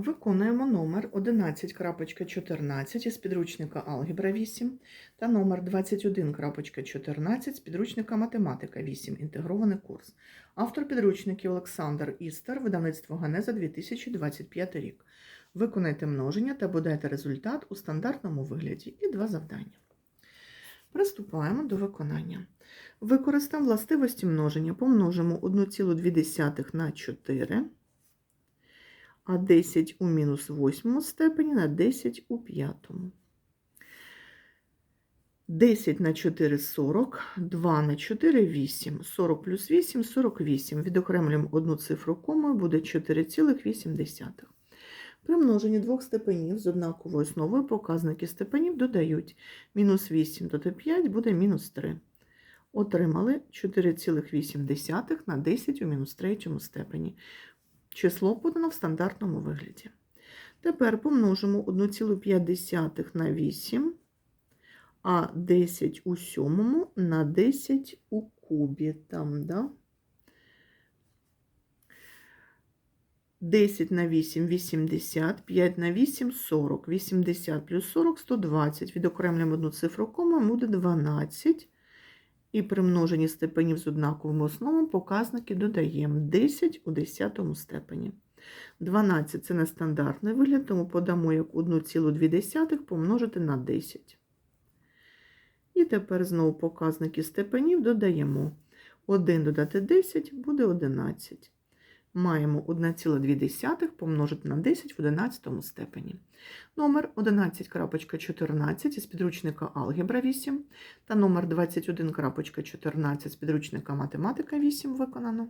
Виконуємо номер 11.14 із підручника Алгебра 8 та номер 21.14 з підручника Математика 8. Інтегрований курс. Автор підручників Олександр Істер, видавництво Ганеза 2025 рік. Виконайте множення та подайте результат у стандартному вигляді і два завдання. Приступаємо до виконання. Використаємо властивості множення. Помножимо 1,2 на 4 а 10 у мінус восьмому степені на 10 у п'ятому. 10 на 4 – 40, 2 на 4 – 8, 40 плюс 8 – 48. Відокремлюємо одну цифру комою, буде 4,8. При множенні двох степенів з однаковою основою показники степенів додають. Мінус 8 додати 5 буде мінус 3. Отримали 4,8 на 10 у мінус третьому степені. Число подано в стандартному вигляді. Тепер помножимо 1,5 на 8, а 10 у сьомому на 10 у кубі. Там, да? 10 на 8 – 80, 5 на 8 – 40, 80 плюс 40 – 120. Відокремлюємо одну цифру кома, буде 12. І при множенні степенів з однаковими основами показники додаємо 10 у 10 степені. 12 – це нестандартний вигляд, тому подамо як 1,2 помножити на 10. І тепер знову показники степенів додаємо. 1 додати 10 буде 11. Маємо 1,2 помножити на 10 в 11 степені. Номер 11.14 із підручника Алгебра 8 та номер 21.14 з підручника Математика 8 виконано.